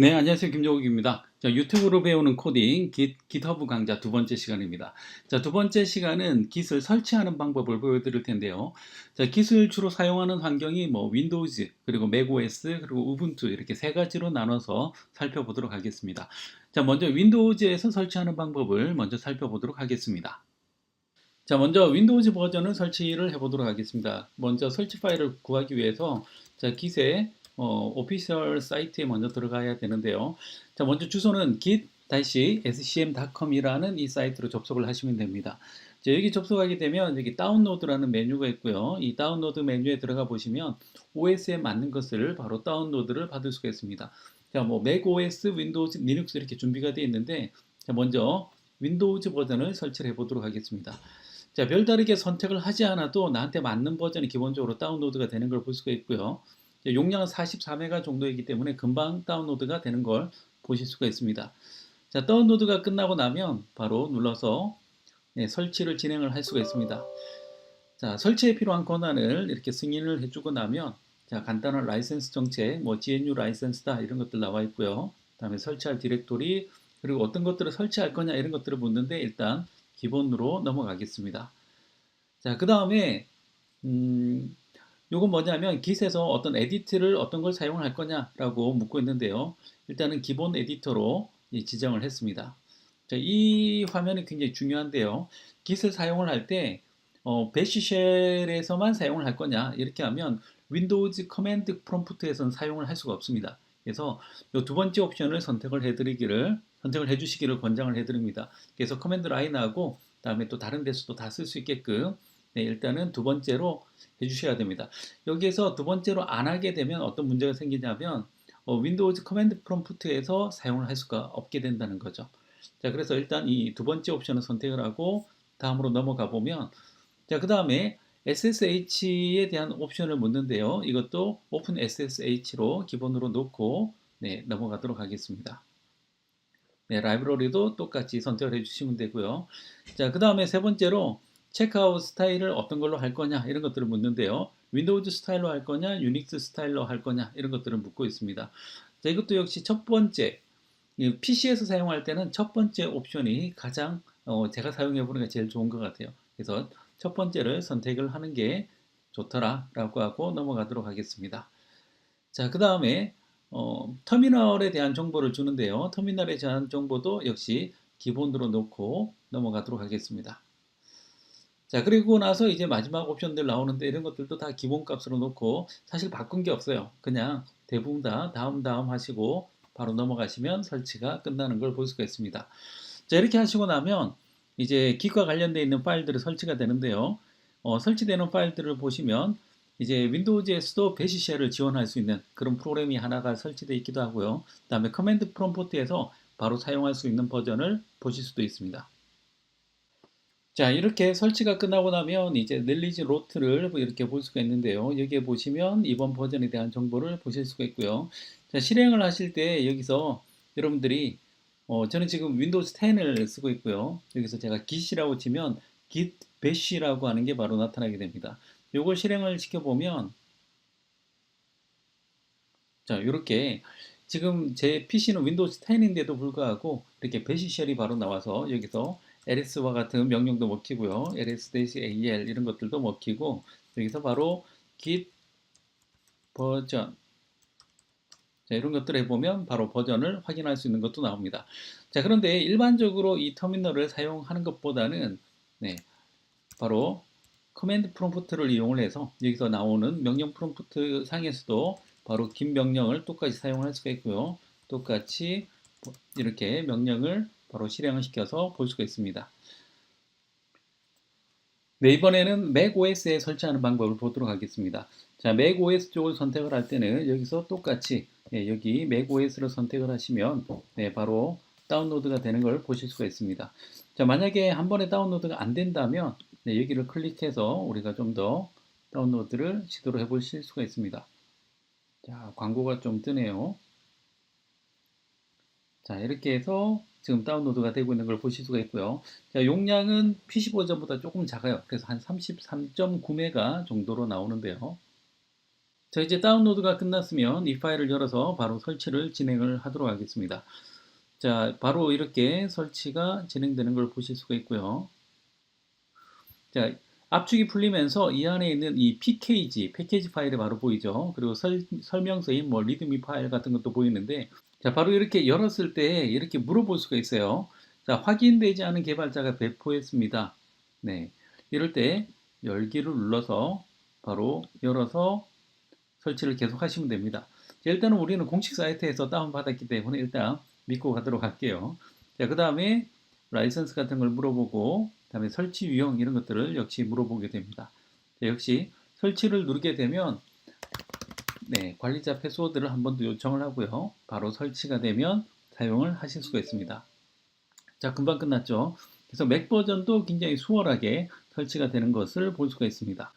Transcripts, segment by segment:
네, 안녕하세요. 김종욱입니다. 자, 유튜브로 배우는 코딩 깃, 깃허브 강좌 두 번째 시간입니다. 자, 두 번째 시간은 깃을 설치하는 방법을 보여드릴 텐데요. 자, 깃을 주로 사용하는 환경이 뭐 윈도우즈, 그리고 맥OS, 그리고 우분투 이렇게 세 가지로 나눠서 살펴보도록 하겠습니다. 자, 먼저 윈도우즈에서 설치하는 방법을 먼저 살펴보도록 하겠습니다. 자, 먼저 윈도우즈 버전을 설치를 해보도록 하겠습니다. 먼저 설치 파일을 구하기 위해서 자, 깃에 어, 오피셜 사이트에 먼저 들어가야 되는데요. 자, 먼저 주소는 git-scm.com이라는 이 사이트로 접속을 하시면 됩니다. 자, 여기 접속하게 되면 여기 다운로드라는 메뉴가 있고요. 이 다운로드 메뉴에 들어가 보시면 OS에 맞는 것을 바로 다운로드를 받을 수가 있습니다. 자, 뭐 맥OS, 윈도우즈, 리눅스 이렇게 준비가 되어 있는데 자, 먼저 윈도우즈 버전을 설치를 해 보도록 하겠습니다. 자, 별다르게 선택을 하지 않아도 나한테 맞는 버전이 기본적으로 다운로드가 되는 걸 볼 수가 있고요. 용량은 44메가 정도이기 때문에 금방 다운로드가 되는 걸 보실 수가 있습니다. 자, 다운로드가 끝나고 나면 바로 눌러서 네, 설치를 진행을 할 수가 있습니다. 자, 설치에 필요한 권한을 이렇게 승인을 해주고 나면 자, 간단한 라이센스 정책, 뭐 GNU 라이센스다 이런 것들 나와 있고요. 다음에 설치할 디렉토리 그리고 어떤 것들을 설치할 거냐 이런 것들을 묻는데 일단 기본으로 넘어가겠습니다. 자, 그 다음에 음, 요건 뭐냐면 깃에서 어떤 에디트를 어떤 걸 사용할 거냐라고 묻고 있는데요. 일단은 기본 에디터로 지정을 했습니다. 자, 이 화면이 굉장히 중요한데요. 깃을 사용을 할때 어, 배시쉘에서만 사용을 할 거냐 이렇게 하면 윈도우즈 커맨드 프롬프트에서는 사용을 할 수가 없습니다. 그래서 이 두 번째 옵션을 선택을 해드리기를 선택을 해주시기를 권장을 해드립니다. 그래서 커맨드 라인하고 다음에 또 다른 데서도 다 쓸 수 있게끔 네, 일단은 두 번째로 해주셔야 됩니다. 여기에서 두 번째로 안 하게 되면 어떤 문제가 생기냐면 어, 윈도우즈 커맨드 프롬프트에서 사용을 할 수가 없게 된다는 거죠. 자, 그래서 일단 이 두 번째 옵션을 선택을 하고 다음으로 넘어가 보면 자, 그 다음에 SSH에 대한 옵션을 묻는데요. 이것도 오픈 SSH로 기본으로 놓고 네, 넘어가도록 하겠습니다. 네, 라이브러리도 똑같이 선택을 해주시면 되고요. 자, 그 다음에 세 번째로 체크아웃 스타일을 어떤 걸로 할 거냐 이런 것들을 묻는데요. 윈도우즈 스타일로 할 거냐, 유닉스 스타일로 할 거냐 이런 것들을 묻고 있습니다. 자, 이것도 역시 첫 번째 PC에서 사용할 때는 첫 번째 옵션이 가장 어, 제가 사용해 보는 게 제일 좋은 것 같아요. 그래서 첫 번째를 선택을 하는 게 좋더라라고 하고 넘어가도록 하겠습니다. 자, 그 다음에 어, 터미널에 대한 정보를 주는데요. 터미널에 대한 정보도 역시 기본으로 놓고 넘어가도록 하겠습니다. 자, 그리고 나서 이제 마지막 옵션들 나오는데 이런 것들도 다 기본값으로 놓고 사실 바꾼 게 없어요. 그냥 대부분 다 다음 다음 하시고 바로 넘어가시면 설치가 끝나는 걸 볼 수가 있습니다. 자, 이렇게 하시고 나면 이제 기과 관련되어 있는 파일들이 설치가 되는데요. 어, 설치되는 파일들을 보시면 이제 윈도우즈에서도 배시쉘을 지원할 수 있는 그런 프로그램이 하나가 설치되어 있기도 하고요. 그 다음에 커맨드 프롬프트에서 바로 사용할 수 있는 버전을 보실 수도 있습니다. 자, 이렇게 설치가 끝나고 나면 이제 릴리즈 로트를 이렇게 볼 수가 있는데요. 여기에 보시면 이번 버전에 대한 정보를 보실 수가 있고요. 자, 실행을 하실 때 여기서 여러분들이 어, 저는 지금 윈도우즈 10을 쓰고 있고요. 여기서 제가 git이라고 치면 git bash라고 하는 게 바로 나타나게 됩니다. 요걸 실행을 시켜보면 자, 이렇게 지금 제 PC는 윈도우즈 10인데도 불구하고 이렇게 배시 쉘이 바로 나와서 여기서 LS와 같은 명령도 먹히고요. ls-al 이런 것들도 먹히고 여기서 바로 git 버전 자, 이런 것들 해보면 바로 버전을 확인할 수 있는 것도 나옵니다. 자, 그런데 일반적으로 이 터미널을 사용하는 것보다는 네, 바로 커맨드 프롬프트를 이용을 해서 여기서 나오는 명령 프롬프트 상에서도 바로 긴 명령을 똑같이 사용할 수가 있고요. 똑같이 이렇게 명령을 바로 실행을 시켜서 볼 수가 있습니다. 네, 이번에는 macOS에 설치하는 방법을 보도록 하겠습니다. 자, macOS 쪽을 선택을 할 때는 여기서 똑같이 네, 여기 macOS를 선택을 하시면 네, 바로 다운로드가 되는 걸 보실 수가 있습니다. 자, 만약에 한 번에 다운로드가 안 된다면 네, 여기를 클릭해서 우리가 좀 더 다운로드를 시도를 해보실 수가 있습니다. 자, 광고가 좀 뜨네요. 자, 이렇게 해서 지금 다운로드가 되고 있는 걸 보실 수가 있고요. 자, 용량은 PC 버전보다 조금 작아요. 그래서 한 33.9메가 정도로 나오는데요. 자, 이제 다운로드가 끝났으면 이 파일을 열어서 바로 설치를 진행을 하도록 하겠습니다. 자, 바로 이렇게 설치가 진행되는 걸 보실 수가 있고요. 자, 압축이 풀리면서 이 안에 있는 이 PKG, 패키지 파일이 바로 보이죠. 그리고 설, 설명서인 뭐 리드미 파일 같은 것도 보이는데, 자, 바로 이렇게 열었을 때 이렇게 물어볼 수가 있어요. 자, 확인되지 않은 개발자가 배포했습니다. 네. 이럴 때 열기를 눌러서 바로 열어서 설치를 계속 하시면 됩니다. 자, 일단은 우리는 공식 사이트에서 다운받았기 때문에 일단 믿고 가도록 할게요. 자, 그 다음에 라이선스 같은 걸 물어보고, 그 다음에 설치 유형 이런 것들을 역시 물어보게 됩니다. 자, 역시 설치를 누르게 되면 네, 관리자 패스워드를 한 번 더 요청을 하고요. 바로 설치가 되면 사용을 하실 수가 있습니다. 자, 금방 끝났죠. 그래서 맥 버전도 굉장히 수월하게 설치가 되는 것을 볼 수가 있습니다.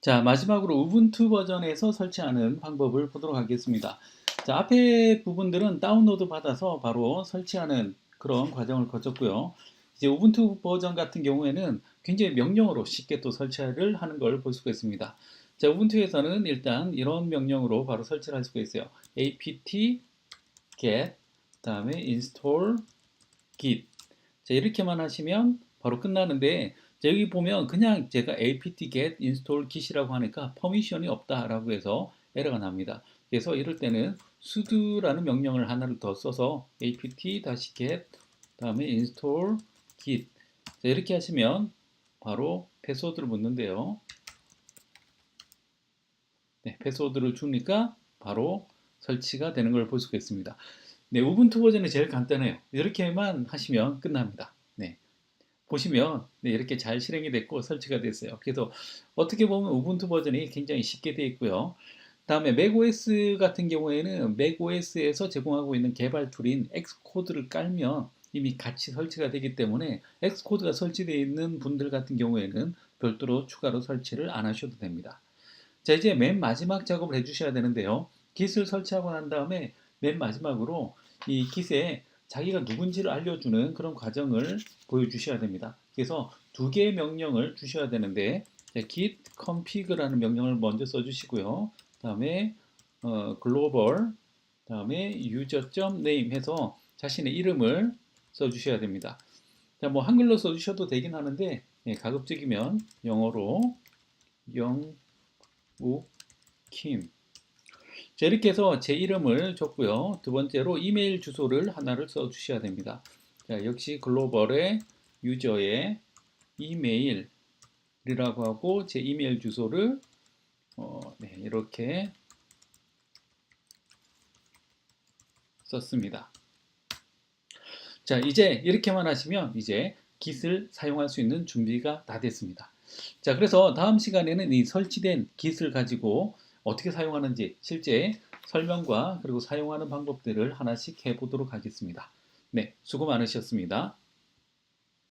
자, 마지막으로 우분투 버전에서 설치하는 방법을 보도록 하겠습니다. 자, 앞에 부분들은 다운로드 받아서 바로 설치하는 그런 과정을 거쳤고요. 이제 우분투 버전 같은 경우에는 굉장히 명령어로 쉽게 또 설치를 하는 걸 볼 수가 있습니다. 자, 우분투에서는 일단 이런 명령으로 바로 설치를 할 수가 있어요. apt get 그다음에 install git 자, 이렇게만 하시면 바로 끝나는데 자, 여기 보면 그냥 제가 apt get install git이라고 하니까 퍼미션이 없다라고 해서 에러가 납니다. 그래서 이럴 때는 sudo라는 명령을 하나를 더 써서 apt-get 다음에 install git 자, 이렇게 하시면 바로 패스워드를 묻는데요. 네, 패스워드를 주니까 바로 설치가 되는 걸 볼 수가 있습니다. 네, 우분투 버전이 제일 간단해요. 이렇게만 하시면 끝납니다. 네. 보시면 네, 이렇게 잘 실행이 됐고 설치가 됐어요. 그래서 어떻게 보면 우분투 버전이 굉장히 쉽게 되어 있고요. 다음에 맥OS 같은 경우에는 맥OS에서 제공하고 있는 개발 툴인 엑스코드를 깔면 이미 같이 설치가 되기 때문에 엑스코드가 설치되어 있는 분들 같은 경우에는 별도로 추가로 설치를 안 하셔도 됩니다. 자, 이제 맨 마지막 작업을 해주셔야 되는데요. 깃을 설치하고 난 다음에 맨 마지막으로 이 깃에 자기가 누군지를 알려주는 그런 과정을 보여주셔야 됩니다. 그래서 두 개의 명령을 주셔야 되는데 git config라는 명령을 먼저 써주시고요. 다음에 어, global, 다음에 user.name 해서 자신의 이름을 써주셔야 됩니다. 자, 뭐 한글로 써주셔도 되긴 하는데 예, 가급적이면 영어로 영우킴 자, 이렇게 해서 제 이름을 줬고요. 두 번째로 이메일 주소를 하나를 써주셔야 됩니다. 자, 역시 글로벌의 유저의 이메일이라고 하고 제 이메일 주소를 어, 네, 이렇게 썼습니다. 자, 이제 이렇게만 하시면 이제 깃을 사용할 수 있는 준비가 다 됐습니다. 자, 그래서 다음 시간에는 이 설치된 깃을 가지고 어떻게 사용하는지 실제 설명과 그리고 사용하는 방법들을 하나씩 해보도록 하겠습니다. 네, 수고 많으셨습니다.